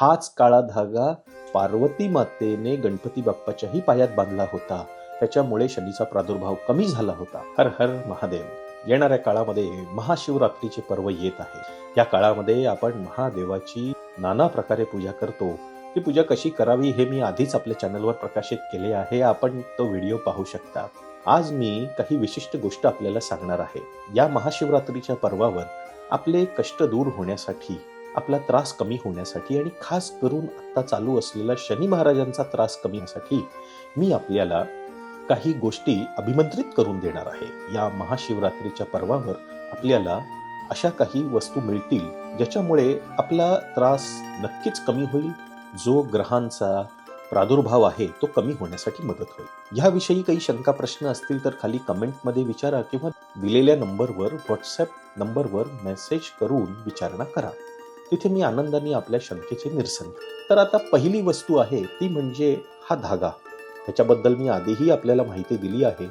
हाच काळा धागा पार्वती मातेने गणपती बाप्पाच्याही पायात बांधला होता. त्याच्यामुळे शनीचा प्रादुर्भाव कमी झाला होता. हर हर महादेव. येणाऱ्या काळामध्ये महाशिवरात्रीचे पर्व येत आहे. या काळामध्ये आपण महादेवाची नाना प्रकारे पूजा करतो. ती पूजा कशी करावी हे मी आधीच आपल्या चॅनलवर प्रकाशित केले आहे. आपण तो व्हिडिओ पाहू शकता. आज मी काही विशिष्ट गोष्ट आपल्याला सांगणार आहे. या महाशिवरात्रीच्या पर्वावर आपले कष्ट दूर होण्यासाठी आपला त्रास कमी होण्यासाठी आणि खास करून आत्ता चालू असलेला शनी महाराजांचा त्रास कमी होण्यासाठी मी आपल्याला काही गोष्टी अभिमंत्रित करून देणार आहे. या महाशिवरात्रीच्या पर्वावर आपल्याला अशा काही वस्तू मिळतील ज्याच्यामुळे आपला त्रास नक्कीच कमी होईल जो ग्रहांचा प्रादुर्भाव आहे तो कमी होण्यासाठी मदत होईल. ह्याविषयी काही शंका प्रश्न असतील तर खाली कमेंटमध्ये विचारा किंवा दिलेल्या नंबरवर व्हॉट्सॲप नंबरवर मेसेज करून विचारणा करा. तिथे मी आनंदाने आपल्या शंकेचे निरसन तर आता पहिली वस्तू आहे ती म्हणजे हा धागा. त्याच्याबद्दल मी आधीही आपल्याला माहिती दिली आहे.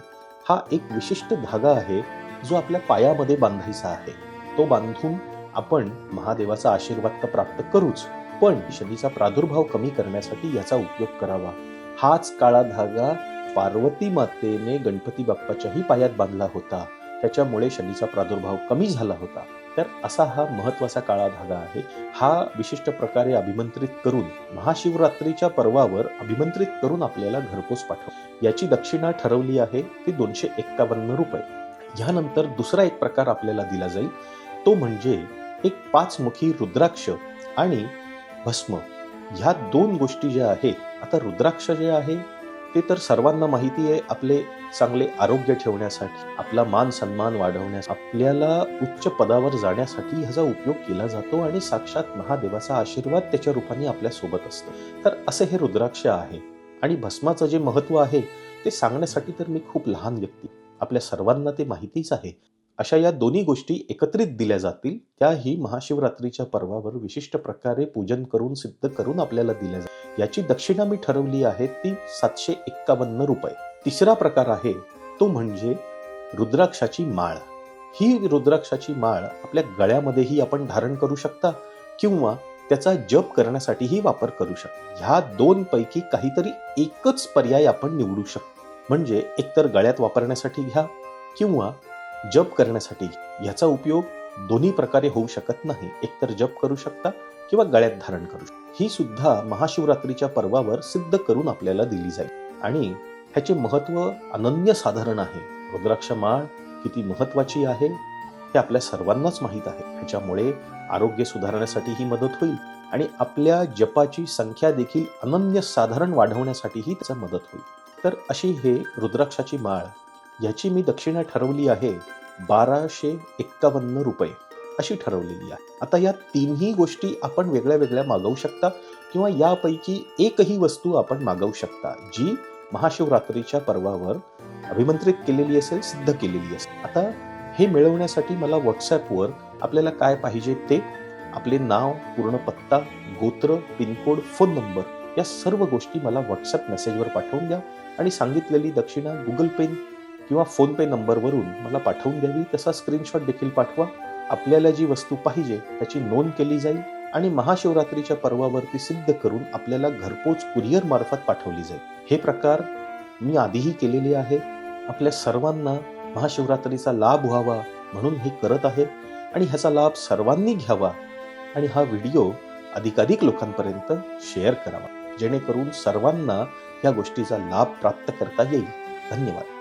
हा एक विशिष्ट धागा आहे जो आपल्या पायामध्ये बांधायचा आहे. तो बांधून आपण महादेवाचा आशीर्वाद तर प्राप्त करूच पण शनीचा प्रादुर्भाव कमी करण्यासाठी याचा उपयोग करावा. हाच काळा धागा पार्वती मातेने गणपती बाप्पाच्याही पायात बांधला होता. त्याच्यामुळे शनीचा प्रादुर्भाव कमी झाला होता. तर असा हा महत्त्वाचा काळा धागा आहे. हा विशिष्ट प्रकारे अभिमंत्रित करून महाशिवरात्रीच्या पर्वावर अभिमंत्रित करून आपल्याला घरपोच पाठव. याची दक्षिणा ठरवली आहे ती दोनशे एक्कावन्न रुपये. ह्यानंतर दुसरा एक प्रकार आपल्याला दिला जाईल. तो म्हणजे एक पाचमुखी रुद्राक्ष आणि भस्म. ह्या दोन गोष्टी ज्या आहेत आता रुद्राक्ष जे आहे ते तर सर्वांना माहिती आहे आपले चांगले आरोग्य ठेवण्यासाठी आपला मान सन्मान वाढवण्यास आपल्याला उच्च पदावर जाण्यासाठी ह्याचा उपयोग केला जातो आणि साक्षात महादेवाचा आशीर्वाद त्याच्या रूपाने आपल्यासोबत असतो. तर असे हे रुद्राक्ष आहे आणि भस्माचं जे महत्त्व आहे ते सांगण्यासाठी तर मी खूप लहान व्यक्ती. आपल्या सर्वांना ते माहितीच आहे. अशा या दोन्ही गोष्टी एकत्रित दिल्या जातील त्याही महाशिवरात्रीच्या पर्वावर विशिष्ट प्रकारे पूजन करून सिद्ध करून आपल्याला दिल्या जातील याची दक्षिणा मी ठरवली आहे ती सातशे एक्कावन्न रुपये. तिसरा प्रकार आहे तो म्हणजे रुद्राक्षाची माळ. ही रुद्राक्षाची माळ आपल्या गळ्यामध्येही आपण धारण करू शकता किंवा त्याचा जप करण्यासाठीही वापर करू शकता. ह्या दोन पैकी काहीतरी एकच पर्याय आपण निवडू शकतो. म्हणजे एकतर गळ्यात वापरण्यासाठी घ्या किंवा जप करण्यासाठी ह्याचा उपयोग दोन्ही प्रकारे होऊ शकत नाही. एकतर जप करू शकता किंवा गळ्यात धारण करू शकता. ही सुद्धा महाशिवरात्रीच्या पर्वावर सिद्ध करून आपल्याला दिली जाईल. आणि ह्याचे महत्त्व अनन्य साधारण आहे. रुद्राक्ष माळ किती महत्वाची आहे हे आपल्या सर्वांनाच माहीत आहे. ह्याच्यामुळे आरोग्य सुधारण्यासाठी ही मदत होईल आणि आपल्या जपाची संख्या देखील अनन्य साधारण वाढवण्यासाठीही त्याचा मदत होईल. तर अशी हे रुद्राक्षाची माळ याची मी दक्षिणा ठरवली आहे बाराशे एक्कावन्न रुपये अशी ठरवलेली आहे. आता या तीनही गोष्टी आपण वेगळ्या वेगळ्या मागवू शकता किंवा यापैकी एकही वस्तू आपण मागवू शकता जी महाशिवरात्रीच्या पर्वावर अभिमंत्रित केलेली असेल सिद्ध केलेली असेल. आता हे मिळवण्यासाठी मला व्हॉट्सॲपवर आपल्याला काय पाहिजे ते आपले नाव पूर्ण पत्ता गोत्र पिनकोड फोन नंबर या सर्व गोष्टी मला व्हॉट्सअप मेसेजवर पाठवून द्या आणि सांगितलेली दक्षिणा गुगल पेन किंवा फोनपे नंबरवरून मला पाठवून द्यावी तसा स्क्रीनशॉट देखील पाठवा. आपल्याला जी वस्तू पाहिजे त्याची नोंद केली जाईल आणि महाशिवरात्रीच्या पर्वावरती सिद्ध करून आपल्याला घरपोच कुरिअर मार्फत पाठवली जाईल. हे प्रकार मी आधीही केलेले आहे. आपल्या सर्वांना महाशिवरात्रीचा लाभ व्हावा म्हणून हे करत आहे आणि ह्याचा लाभ सर्वांनी घ्यावा आणि हा व्हिडिओ अधिकाधिक लोकांपर्यंत शेअर करावा. जेणेकरून सर्वांना या गोष्टीचा लाभ प्राप्त करता येईल. धन्यवाद.